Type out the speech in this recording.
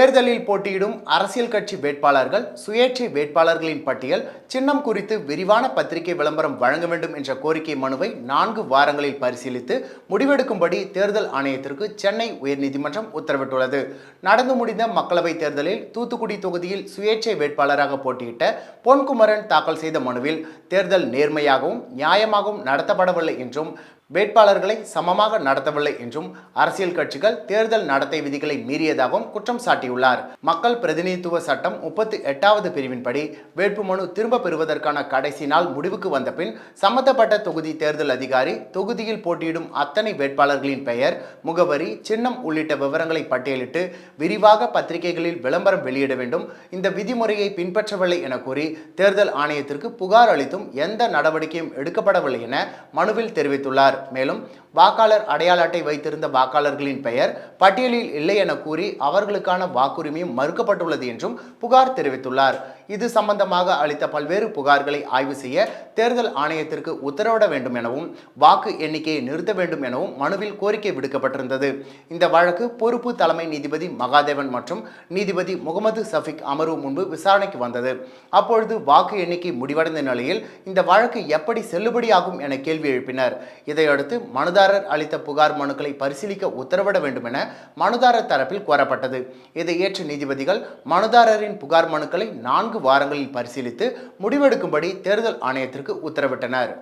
தேர்தலில் போட்டியிடும் அரசியல் கட்சி வேட்பாளர்கள் சுயேட்சை வேட்பாளர்களின் பட்டியல் சின்னம் குறித்து விரிவான பத்திரிகை விளம்பரம் வழங்க வேண்டும் என்ற கோரிக்கை மனுவை நான்கு வாரங்களில் பரிசீலித்து முடிவெடுக்கும்படி தேர்தல் ஆணையத்திற்கு சென்னை உயர்நீதிமன்றம் உத்தரவிட்டுள்ளது. நடந்து முடிந்த மக்களவைத் தேர்தலில் தூத்துக்குடி தொகுதியில் சுயேட்சை வேட்பாளராக போட்டியிட்ட பொன்குமரன் தாக்கல் செய்த மனுவில் தேர்தல் நேர்மையாகவும் நியாயமாகவும் நடத்தப்படவில்லை என்றும் வேட்பாளர்களை சமமாக நடத்தவில்லை என்றும் அரசியல் கட்சிகள் தேர்தல் நடத்தை விதிகளை மீறியதாகவும் குற்றம் சாட்டியுள்ளார் மக்கள் பிரதிநிதித்துவ சட்டம் முப்பத்தி எட்டாவது பிரிவின்படி வேட்புமனு திரும்ப பெறுவதற்கான கடைசி நாள் முடிவுக்கு வந்த பின் சம்பந்தப்பட்ட தொகுதி தேர்தல் அதிகாரி தொகுதியில் போட்டியிடும் அத்தனை வேட்பாளர்களின் பெயர் முகவரி சின்னம் உள்ளிட்ட விவரங்களை பட்டியலிட்டு விரிவாக பத்திரிகைகளில் விளம்பரம் வெளியிட வேண்டும். இந்த விதிமுறையை பின்பற்றவில்லை என கூறி தேர்தல் ஆணையத்திற்கு புகார் அளித்தும் எந்த நடவடிக்கையும் எடுக்கப்படவில்லை என மனுவில் தெரிவித்துள்ளார். மேலும் வாக்காளர் அடையாள அட்டை வைத்திருந்த வாக்காளர்களின் பெயர் பட்டியலில் இல்லை என கூறி அவர்களுக்கான வாக்குரிமையும் மறுக்கப்பட்டுள்ளது என்றும் புகார் தெரிவித்துள்ளார். இது சம்பந்தமாக அளித்த பல்வேறு புகார்களை ஆய்வு செய்ய தேர்தல் ஆணையத்திற்கு உத்தரவிட வேண்டும் எனவும் வாக்கு எண்ணிக்கையை நிறுத்த வேண்டும் எனவும் மனுவில் கோரிக்கை விடுக்கப்பட்டிருந்தது. இந்த வழக்கு பொறுப்பு தலைமை நீதிபதி மகாதேவன் மற்றும் நீதிபதி முகமது சஃபிக் அமர்வு முன்பு விசாரணைக்கு வந்தது. அப்பொழுது வாக்கு எண்ணிக்கை முடிவடைந்த நிலையில் இந்த வழக்கு எப்படி செல்லுபடியாகும் என கேள்வி எழுப்பினர். இதையடுத்து மனுதாரர் அளித்த புகார் மனுக்களை பரிசீலிக்க உத்தரவிட வேண்டும் என மனுதாரர் தரப்பில் கோரப்பட்டது. இதை இதை ஏற்ற நீதிபதிகள் மனுதாரரின் புகார் மனுக்களை நான்கு வாரங்களில் பரிசீலித்து முடிவெடுக்கும்படி தேர்தல் ஆணையத்திற்கு உத்தரவிட்டனர்.